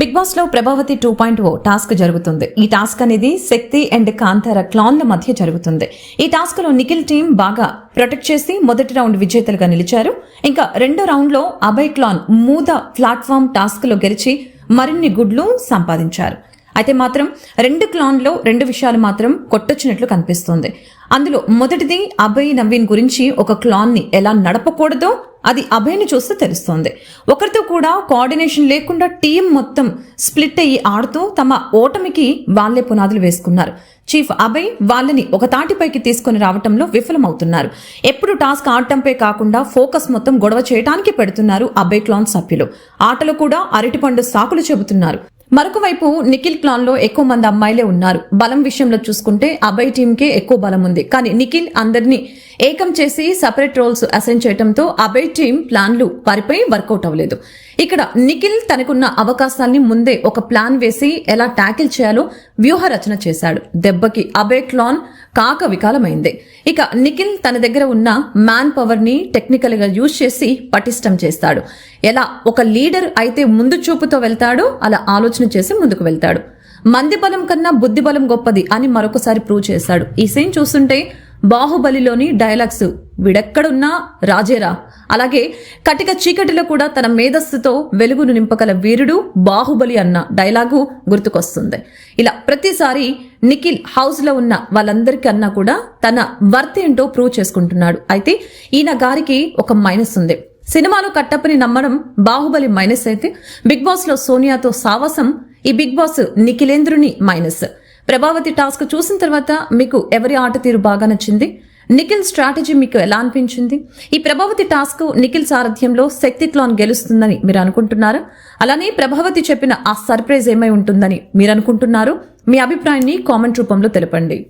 Big బాస్లో Prabhavathi two point O task జరుగుతుంది. ఈ టాస్క్ అనేది శక్తి అండ్ కాంతార క్లాన్ల మధ్య జరుగుతుంది. ఈ టాస్క్లో నిఖిల్ టీం బాగా ప్రొటెక్ట్ చేసి మొదటి రౌండ్ విజేతలుగా నిలిచారు. ఇంకా రెండో రౌండ్లో అభయ్ క్లాన్ మూద ప్లాట్ఫామ్ టాస్క్లో గెలిచి మరిన్ని గుడ్లు సంపాదించారు. అయితే మాత్రం రెండు క్లాన్లో రెండు విషయాలు మాత్రం కొట్టొచ్చినట్లు కనిపిస్తుంది. అందులో మొదటిది అభయ్ నవీన్ గురించి ఒక క్లాన్ని ఎలా నడపకూడదో అది అభయ్ని చూస్తే తెలుస్తోంది. ఒకరితో కూడా కోఆర్డినేషన్ లేకుండా టీం మొత్తం స్ప్లిట్ అయ్యి ఆడుతూ తమ ఓటమికి వాళ్ళే పునాదులు వేసుకున్నారు. చీఫ్ అభయ్ వాళ్ళని ఒక తాటిపైకి తీసుకొని రావటంలో విఫలమవుతున్నారు. ఎప్పుడు టాస్క్ ఆడటంపై కాకుండా ఫోకస్ మొత్తం గొడవ చేయడానికి పెడుతున్నారు అభయ్ క్లాన్ సభ్యులు. ఆటలు కూడా అరటిపండు సాకులు చెబుతున్నారు. మరొక వైపు నిఖిల్ క్లాన్లో ఎక్కువ మంది అమ్మాయిలే ఉన్నారు. బలం విషయంలో చూసుకుంటే అభయ్ టీమ్ కే ఎక్కువ బలం ఉంది. కానీ నిఖిల్ అందరినీ ఏకం చేసి సపరేట్ రోల్స్ అసైన్ చేయడంతో అభయ్ టీం ప్లాన్లు వారిపై వర్కౌట్ అవ్వలేదు. ఇక్కడ నిఖిల్ తనకున్న అవకాశాల్ని ముందే ఒక ప్లాన్ వేసి ఎలా ట్యాకిల్ చేయాలో వ్యూహ రచన చేశాడు. దెబ్బకి అభయ్ క్లాన్ కాక వికాలమైంది ఇక నిఖిల్ తన దగ్గర ఉన్న మ్యాన్ పవర్ని టెక్నికల్గా యూజ్ చేసి పటిష్టం చేస్తాడు. ఎలా ఒక లీడర్ అయితే ముందు చూపుతో వెళ్తాడో అలా ఆలోచన చేసి ముందుకు వెళ్తాడు. మంది బలం కన్నా బుద్ధి బలం గొప్పది అని మరొకసారి ప్రూవ్ చేశాడు. ఈ సీన్ చూస్తుంటే బాహుబలిలోని డైలాగ్స్ విడెక్కడున్నా రాజేరా. అలాగే కటిక చీకటిలో కూడా తన మేధస్సుతో వెలుగును నింపగల వీరుడు బాహుబలి అన్న డైలాగు గుర్తుకొస్తుంది. ఇలా ప్రతిసారి నిఖిల్ హౌస్లో ఉన్న ఉన్న వాళ్ళందరికన్నా కూడా తన వర్త్ ఏంటో ప్రూవ్ చేసుకుంటున్నాడు. అయితే ఈయన గారికి ఒక మైనస్ ఉంది. సినిమాలో కట్టప్పని నమ్మడం బాహుబలి మైనస్ అయితే బిగ్ బాస్లో సోనియాతో సావాసం ఈ బిగ్ బాస్ నిఖిలేంద్రుని మైనస్. ప్రభావతి టాస్క్ చూసిన తర్వాత మీకు ఎవరి ఆట తీరు బాగా నచ్చింది? నిఖిల్ స్ట్రాటజీ మీకు ఎలా అనిపించింది? ఈ ప్రభావతి టాస్క్ నిఖిల్ సారథ్యంలో శక్తి క్లాన్ గెలుస్తుందని మీరు అనుకుంటున్నారా? అలానే ప్రభావతి చెప్పిన ఆ సర్ప్రైజ్ ఏమై ఉంటుందని మీరు అనుకుంటున్నారు? మీ అభిప్రాయాన్ని కామెంట్ రూపంలో తెలపండి.